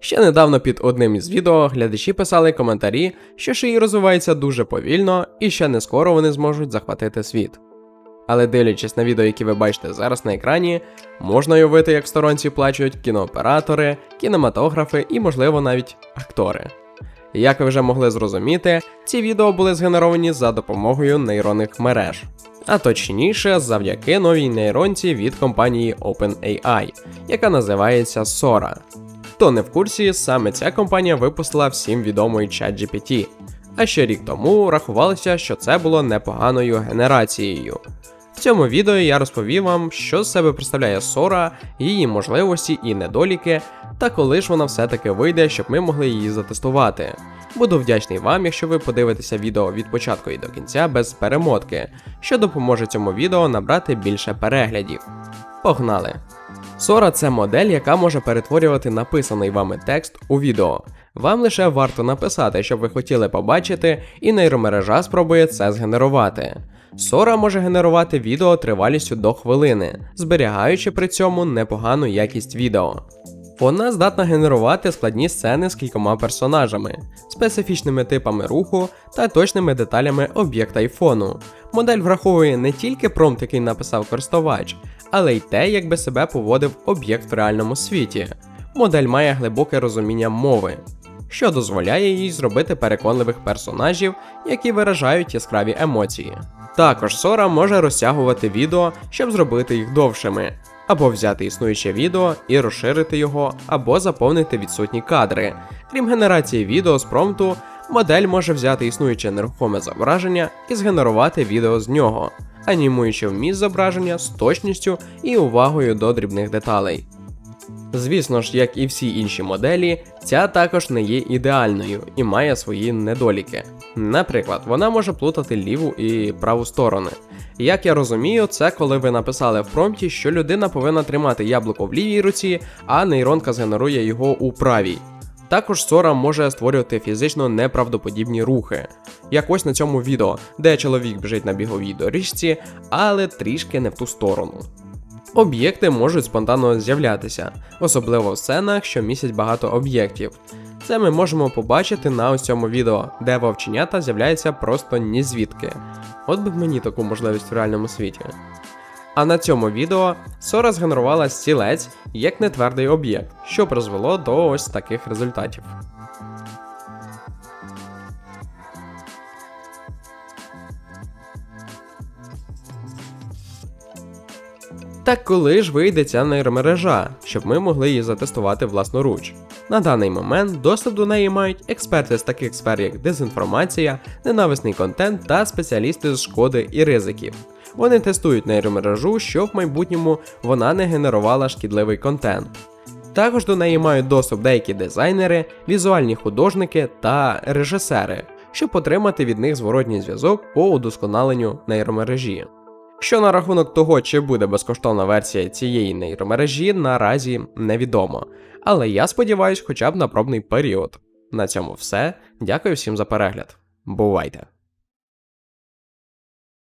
Ще недавно під одним із відео глядачі писали коментарі, що шиї розвиваються дуже повільно і ще не скоро вони зможуть захватити світ. Але дивлячись на відео, які ви бачите зараз на екрані, можна уявити, як сторонці плачуть кінооператори, кінематографи і, можливо, навіть актори. Як ви вже могли зрозуміти, ці відео були згенеровані за допомогою нейронних мереж, а точніше, завдяки новій нейронці від компанії OpenAI, яка називається Sora. Хто не в курсі, саме ця компанія випустила всім відомий ChatGPT, а ще рік тому рахувалося, що це було непоганою генерацією. В цьому відео я розповім вам, що з себе представляє Sora, її можливості і недоліки, та коли ж вона все-таки вийде, щоб ми могли її затестувати. Буду вдячний вам, якщо ви подивитеся відео від початку і до кінця без перемотки, що допоможе цьому відео набрати більше переглядів. Погнали! Sora – це модель, яка може перетворювати написаний вами текст у відео. Вам лише варто написати, що ви хотіли побачити, і нейромережа спробує це згенерувати. Sora може генерувати відео тривалістю до хвилини, зберігаючи при цьому непогану якість відео. Вона здатна генерувати складні сцени з кількома персонажами, специфічними типами руху та точними деталями об'єкта і фону. Модель враховує не тільки промпт, який написав користувач, але й те, як би себе поводив об'єкт в реальному світі. Модель має глибоке розуміння мови, що дозволяє їй зробити переконливих персонажів, які виражають яскраві емоції. Також Sora може розтягувати відео, щоб зробити їх довшими, або взяти існуюче відео і розширити його, або заповнити відсутні кадри. Крім генерації відео з промпту, модель може взяти існуюче нерухоме зображення і згенерувати відео з нього, анімуючи вміст зображення з точністю і увагою до дрібних деталей. Звісно ж, як і всі інші моделі, ця також не є ідеальною і має свої недоліки. Наприклад, вона може плутати ліву і праву сторони. Як я розумію, це коли ви написали в промпті, що людина повинна тримати яблуко в лівій руці, а нейронка згенерує його у правій. Також Sora може створювати фізично неправдоподібні рухи. Як ось на цьому відео, де чоловік біжить на біговій доріжці, але трішки не в ту сторону. Об'єкти можуть спонтанно з'являтися, особливо в сценах, що містять багато об'єктів. Це ми можемо побачити на ось цьому відео, де вовченята з'являються просто ні звідки. От би мені таку можливість в реальному світі. А на цьому відео Сора згенерувала стілець як нетвердий об'єкт, що призвело до ось таких результатів. Так коли ж вийде ця нейромережа, щоб ми могли її затестувати власноруч? На даний момент доступ до неї мають експерти з таких сфер, як дезінформація, ненависний контент та спеціалісти з шкоди і ризиків. Вони тестують нейромережу, щоб в майбутньому вона не генерувала шкідливий контент. Також до неї мають доступ деякі дизайнери, візуальні художники та режисери, щоб отримати від них зворотній зв'язок по удосконаленню нейромережі. Що на рахунок того, чи буде безкоштовна версія цієї нейромережі, наразі невідомо. Але я сподіваюсь, хоча б на пробний період. На цьому все. Дякую всім за перегляд. Бувайте!